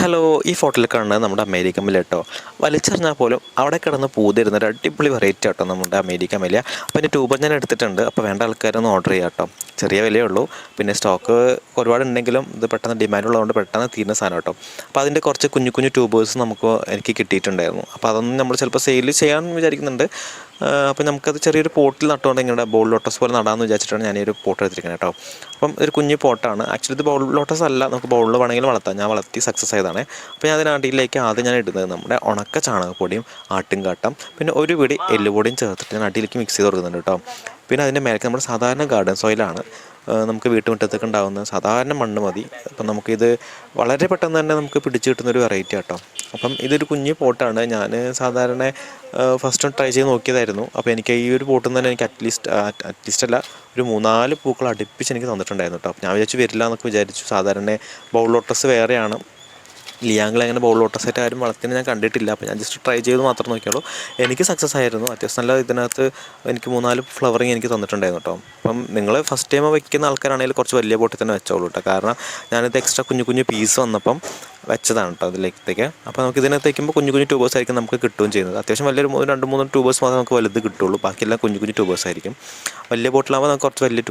Hello ഈ ഫോട്ടോയിൽ കാണുന്നത് നമ്മുടെ അമേരിക്കൻ മില കേട്ടോ വലിച്ചെറിഞ്ഞാൽ പോലും അവിടെ കിടന്ന് പൂതിരുന്ന ഒരു അടിപൊളി വെറൈറ്റി കേട്ടോ നമ്മുടെ അമേരിക്കൻ മില്ല അപ്പോൾ എന്റെ ട്യൂബർ ഞാൻ എടുത്തിട്ടുണ്ട്. അപ്പോൾ വേണ്ട ആൾക്കാരൊന്ന് ഓർഡർ ചെയ്യാം കേട്ടോ ചെറിയ വിലയേ ഉള്ളൂ. പിന്നെ സ്റ്റോക്ക് ഒരുപാട് ഉണ്ടെങ്കിലും ഇത് പെട്ടെന്ന് ഡിമാൻഡ് ഉള്ളതുകൊണ്ട് പെട്ടെന്ന് തീരുന്ന സാധനം കേട്ടോ അപ്പോൾ അതിന്റെ കുറച്ച് കുഞ്ഞു കുഞ്ഞു ട്യൂബേഴ്സ് നമുക്ക് എനിക്ക് കിട്ടിയിട്ടുണ്ടായിരുന്നു. അപ്പോൾ അതൊന്നും നമ്മൾ ചിലപ്പോൾ സെയിൽ ചെയ്യാൻ വിചാരിക്കുന്നുണ്ട്. അപ്പോൾ നമുക്കത് ചെറിയൊരു പോട്ടിൽ നട്ടുകൊണ്ട് ഇങ്ങനെ ബോൾ ലോട്ടസ് പോലെ നടാമെന്ന് വിചാരിച്ചിട്ടാണ് ഞാൻ പോട്ട് എടുത്തിരിക്കുന്നത് കേട്ടോ. അപ്പം ഒരു കുഞ്ഞു പോട്ടാണ്. ആക്ച്വലി ഇത് ബോൾ ലോട്ടസ് അല്ല നമുക്ക് ബോളിൽ വേണമെങ്കിൽ വളർത്താം. ഞാൻ വളർത്തി സക്സസ് ആയതാണ്. അപ്പോൾ ഞാൻ അതിനടിയിലേക്ക് ആദ്യം ഞാൻ ഇടുന്നത് നമ്മുടെ ഉണക്ക ചാണകപ്പൊടിയും ആട്ടുംകാട്ടം പിന്നെ ഒരു പിടി എല്ലുപൊടിയും ചേർത്തിട്ട് ഞാൻ അടിയിലേക്ക് മിക്സ് ചെയ്ത് കൊടുക്കുന്നുണ്ട് കേട്ടോ. പിന്നെ അതിന്റെ മേലേക്ക് നമ്മുടെ സാധാരണ ഗാർഡൻ സോയിലാണ് നമുക്ക് വീട്ടുമുറ്റത്തൊക്കെ ഉണ്ടാകുന്ന സാധാരണ മണ്ണ് മതി. അപ്പം നമുക്കിത് വളരെ പെട്ടെന്ന് തന്നെ നമുക്ക് പിടിച്ചു കിട്ടുന്നൊരു വെറൈറ്റി ആട്ടോ. അപ്പം ഇതൊരു കുഞ്ഞു പോട്ടാണ്. ഞാൻ സാധാരണ ഫസ്റ്റ് ട്രൈ ചെയ്ത് നോക്കിയതായിരുന്നു. അപ്പോൾ എനിക്ക് ഈ ഒരു പോട്ടിൽ തന്നെ എനിക്ക് അറ്റ്ലീസ്റ്റ് അറ്റ്ലീസ്റ്റ് അല്ല ഒരു മൂന്നാൽ പൂക്കൾ അടുപ്പിച്ച് എനിക്ക് തന്നിട്ടുണ്ടായിരുന്നു കേട്ടോ ഞാൻ വിചാരിച്ചു വരില്ല എന്നൊക്കെ വിചാരിച്ചു. സാധാരണ ബൗൾ ലോട്ടസ് വേറെയാണ്. ലിയാങ്കിൾ അങ്ങനെ ബോൾ ഓട്ട സെറ്റ് ആരും വളർത്തിന് ഞാൻ കണ്ടിട്ടില്ല. അപ്പോൾ ഞാൻ ജസ്റ്റ് ട്രൈ ചെയ്ത് മാത്രം നോക്കിയുള്ളൂ. എനിക്ക് സക്സസ് ആയിരുന്നു. അത്യാവശ്യം നല്ല ഇതിനകത്ത് എനിക്ക് മൂന്നാൽ ഫ്ലവറിങ് എനിക്ക് തന്നിട്ടുണ്ടായിരുന്നു കേട്ടോ അപ്പം നിങ്ങൾ ഫസ്റ്റ് ടൈം വയ്ക്കുന്ന ആൾക്കാരാണെങ്കിൽ കുറച്ച് വലിയ ബോട്ടിൽ തന്നെ വെച്ചോളൂ കേട്ടോ കാരണം ഞാനിത് എക്സ്ട്രാ കുഞ്ഞു കുഞ്ഞു പീസ് വന്നപ്പം വെച്ചതാണ് കേട്ടോ അതിലേക്കത്തേക്ക്. അപ്പോൾ നമുക്ക് ഇതിനകത്ത് വയ്ക്കുമ്പോൾ കുഞ്ഞു കുഞ്ഞു ട്യൂബേഴ്സ് ആയിരിക്കും നമുക്ക് കിട്ടുകയും ചെയ്യുന്നത്. അത്യാവശ്യം വലിയൊരു രണ്ട് മൂന്ന് ട്യൂബേഴ്സ് മാത്രമേ നമുക്ക് വലുത് കിട്ടുള്ളൂ. ബാക്കിയെല്ലാം കുഞ്ഞു കുഞ്ഞു ട്യൂബേഴ്സ് ആയിരിക്കും. വലിയ ബോട്ടിലാകുമ്പോൾ നമുക്ക് കുറച്ച് വലിയ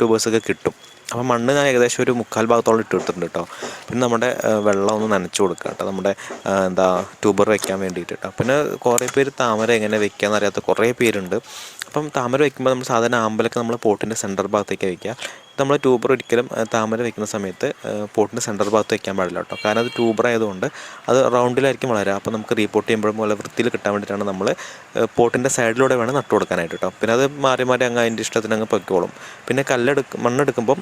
ട്യൂബേഴ്സൊക്കെ കിട്ടും. അപ്പോൾ മണ്ണ് ഞാൻ ഏകദേശം ഒരു മുക്കാൽ ഭാഗത്തോളം ഇട്ട് കൊടുത്തിട്ടുണ്ട് കേട്ടോ പിന്നെ നമ്മുടെ വെള്ളം ഒന്ന് നനച്ച് കൊടുക്കുക കേട്ടോ നമ്മുടെ എന്താ ട്യൂബർ വെക്കാൻ വേണ്ടിയിട്ട് കേട്ടോ പിന്നെ കുറേ പേര് താമര എങ്ങനെ വെക്കാമെന്ന് അറിയാത്ത കുറേ പേരുണ്ട്. അപ്പം താമര വെക്കുമ്പോൾ നമ്മൾ സാധാരണ ആമ്പലൊക്കെ നമ്മൾ പോട്ടിന്റെ സെന്റർ ഭാഗത്തേക്ക് വയ്ക്കുക നമ്മൾ ട്യൂബർ ഒരിക്കലും താമര വയ്ക്കുന്ന സമയത്ത് പോട്ടിന്റെ സെന്റർ ഭാഗത്ത് വയ്ക്കാൻ പാടില്ല കേട്ടോ. കാരണം അത് ട്യൂബർ ആയതുകൊണ്ട് അത് റൗണ്ടിലായിരിക്കും വളരുക അപ്പോൾ നമുക്ക് റീപോർട്ട് ചെയ്യുമ്പോഴും പോലെ വൃത്തിയിൽ കിട്ടാൻ വേണ്ടിയിട്ടാണ് നമ്മൾ പോട്ടിന്റെ സൈഡിലൂടെ വേണം നട്ടു കൊടുക്കാനായിട്ട് കേട്ടോ. പിന്നെ അത് മാറി മാറി അങ്ങ് അതിന്റെ ഇഷ്ടത്തിന് അങ്ങ് പൊയ്ക്കോളും. പിന്നെ കല്ലെടുക്ക് മണ്ണെടുക്കുമ്പം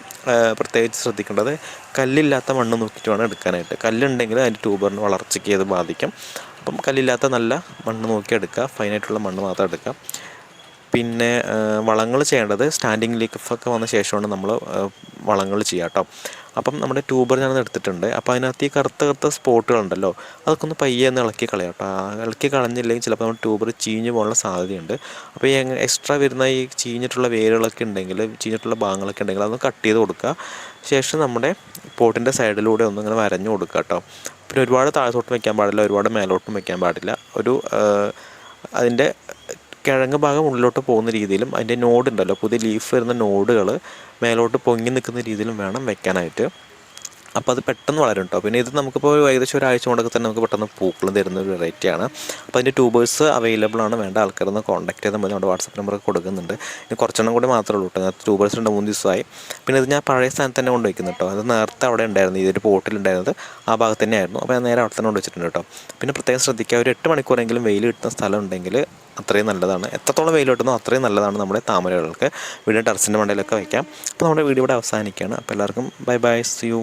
പ്രത്യേകിച്ച് ശ്രദ്ധിക്കേണ്ടത് കല്ലില്ലാത്ത മണ്ണ് നോക്കിയിട്ട് വേണം എടുക്കാനായിട്ട്. കല്ലുണ്ടെങ്കിൽ അതിന്റെ ട്യൂബറിന് വളർച്ചയ്ക്ക് അത് ബാധിക്കും. അപ്പം കല്ലില്ലാത്ത നല്ല മണ്ണ് നോക്കി എടുക്കുക ഫൈനായിട്ടുള്ള മണ്ണ് മാത്രം എടുക്കുക. പിന്നെ വളങ്ങൾ ചെയ്യേണ്ടത് സ്റ്റാൻഡിങ് ലീഫൊക്കെ വന്ന ശേഷമാണ് നമ്മൾ വളങ്ങൾ ചെയ്യുക കേട്ടോ അപ്പം നമ്മുടെ ട്യൂബർ ഞാനത് എടുത്തിട്ടുണ്ട്. അപ്പോൾ അതിനകത്ത് ഈ കറുത്ത കറുത്ത സ്പോട്ടുകളുണ്ടല്ലോ അതൊക്കെ ഒന്ന് പയ്യെ ഒന്ന് ഇളക്കി കളയാം കേട്ടോ ഇളക്കി കളഞ്ഞില്ലെങ്കിൽ ചിലപ്പോൾ നമ്മുടെ ട്യൂബർ ചീഞ്ഞ് പോകാനുള്ള സാധ്യതയുണ്ട്. അപ്പോൾ ഈ എക്സ്ട്രാ വരുന്ന ഈ ചീഞ്ഞിട്ടുള്ള വേരുകളൊക്കെ ഉണ്ടെങ്കിൽ ചീഞ്ഞിട്ടുള്ള ഭാഗങ്ങളൊക്കെ ഉണ്ടെങ്കിൽ അതൊന്ന് കട്ട് ചെയ്ത് കൊടുക്കുക. ശേഷം നമ്മുടെ പോട്ടിന്റെ സൈഡിലൂടെ ഒന്ന് ഇങ്ങനെ വരഞ്ഞു കൊടുക്കുക കേട്ടോ പിന്നെ ഒരുപാട് താഴത്തോട്ടും വയ്ക്കാൻ പാടില്ല ഒരുപാട് മേലോട്ടും വയ്ക്കാൻ പാടില്ല. ഒരു അതിന്റെ കിഴങ്ങ് ഭാഗം ഉള്ളിലോട്ട് പോകുന്ന രീതിയിലും അതിന്റെ നോഡ് ഉണ്ടല്ലോ പുതിയ ലീഫ് വരുന്ന നോഡുകൾ മേലോട്ട് പൊങ്ങി നിൽക്കുന്ന രീതിയിലും വേണം വെക്കാനായിട്ട്. അപ്പോൾ അത് പെട്ടെന്ന് വളരും കേട്ടോ പിന്നെ ഇത് നമുക്കിപ്പോൾ ഏകദേശം ഒരാഴ്ച കൊണ്ടൊക്കെ തന്നെ നമുക്ക് പെട്ടെന്ന് പൂക്കളും തരുന്ന ഒരു വെറൈറ്റിയാണ് അപ്പോൾ അതിന്റെ ട്യൂബേഴ്സ് അവൈലബിൾ ആണ്. വേണ്ട ആൾക്കാരൊന്ന് കോൺടാക്ട് ചെയ്താൽ മതി. നമ്മുടെ വാട്സപ്പ് നമ്പർ കൊടുക്കുന്നുണ്ട്. ഇനി കുറച്ചെണ്ണം കൂടി മാത്രമേ ഉള്ളൂ കേട്ടോ ട്യൂബേഴ്സ് രണ്ട് മൂന്ന് ദിവസമായി. പിന്നെ ഇത് ഞാൻ പഴയ സ്ഥാനത്ത് തന്നെ കൊണ്ട് വയ്ക്കുന്നു കേട്ടോ അത് നേരത്തെ അവിടെ ഉണ്ടായിരുന്നു. ഇതൊരു പോട്ടിലുണ്ടായിരുന്നത് ആ ഭാഗത്ത് തന്നെയായിരുന്നു. അപ്പോൾ ഞാൻ നേരെ അവിടെ തന്നെ കൊണ്ട് വെച്ചിട്ടുണ്ട് കേട്ടോ പിന്നെ പ്രത്യേകം ശ്രദ്ധിക്കുക. ഒരു എട്ട് മണിക്കൂറെങ്കിലും വെയിൽ കിട്ടുന്ന സ്ഥലം ഉണ്ടെങ്കിൽ അത്രയും നല്ലതാണ്. എത്രത്തോളം വെയിൽ കിട്ടുന്നോ അത്രയും നല്ലതാണ് നമ്മുടെ താമരകൾക്ക്. വീടിന്റെ ടെറസിന്റെ മണ്ടയിലൊക്കെ വയ്ക്കാം അപ്പോൾ നമ്മുടെ വീഡിയോ ഇവിടെ അവസാനിക്കുകയാണ്. അപ്പോൾ എല്ലാവർക്കും ബൈ ബൈ. C U